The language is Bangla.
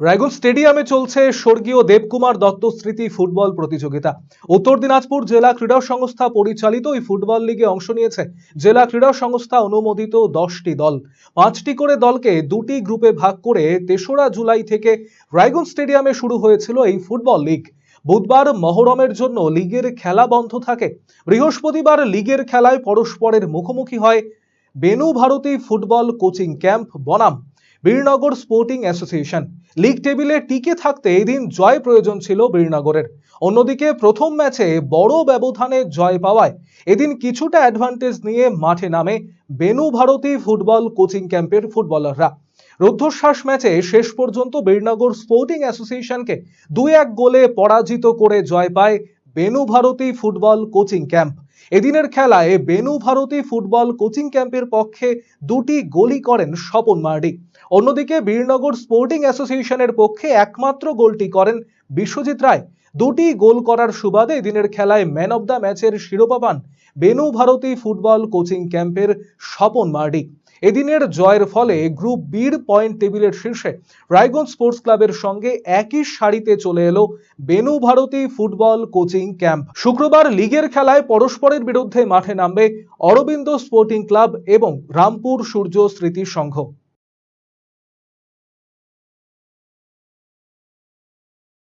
রায়গঞ্জ স্টেডিয়ামে চলছে স্বর্গীয় দেবকুমার দত্ত স্মৃতি ফুটবল প্রতিযোগিতা। উত্তর দিনাজপুর জেলা ক্রীড়া সংস্থা পরিচালিত এই ফুটবল লিগে অংশ নিয়েছে জেলা ক্রীড়া সংস্থা অনুমোদিত দশটি দল। পাঁচটি করে দলকে দুটি গ্রুপে ভাগ করে তেসরা জুলাই থেকে রায়গঞ্জ স্টেডিয়ামে শুরু হয়েছিল এই ফুটবল লিগ। বুধবার মহরমের জন্য লিগের খেলা বন্ধ থাকে। বৃহস্পতিবার লিগের খেলায় পরস্পরের মুখোমুখি হয় Benu Bharati football coaching camp বনাম। বীরনগর স্পোর্টিং অ্যাসোসিয়েশন লিগ টেবিলে টিকে থাকতে এদিন জয় প্রয়োজন ছিল বীরনগরের। অন্যদিকে প্রথম ম্যাচে বড় ব্যবধানে জয় পাওয়ায় এদিন কিছুটা অ্যাডভান্টেজ নিয়ে মাঠে নামে বেনু ভারতী ফুটবল কোচিং ক্যাম্পের ফুটবলাররা। রুদ্ধশ্বাস ম্যাচে শেষ পর্যন্ত বীরনগর স্পোর্টিং অ্যাসোসিয়েশনকে দুই এক গোলে পরাজিত করে জয় পায় Benu Bharati football coaching camp এদিনের খেলায় বেনু ভারতী ফুটবল কোচিং ক্যাম্পের পক্ষে দুটি গোলই করেন স্বপন মার্ডি। অন্যদিকে বীরনগর স্পোর্টিং অ্যাসোসিয়েশনের পক্ষে একমাত্র গোলটি করেন বিশ্বজিৎ রায়। দুটি গোল করার সুবাদে এদিনের খেলায় ম্যান অব দ্য ম্যাচের শিরোপা পান বেনু ভারতী ফুটবল কোচিং ক্যাম্পের স্বপন মার্ডি। এদিনের জয়ের ফলে গ্রুপ বির পয়েন্ট টেবিলের শীর্ষে রায়গঞ্জ স্পোর্টস ক্লাবের সঙ্গে একই সারিতে চলে এলো Benu Bharati football coaching camp. শুক্রবার লিগের খেলায় পরস্পরের বিরুদ্ধে মাঠে নামবে অরবিন্দ স্পোর্টিং ক্লাব এবং রামপুর সূর্য স্মৃতি সংঘ।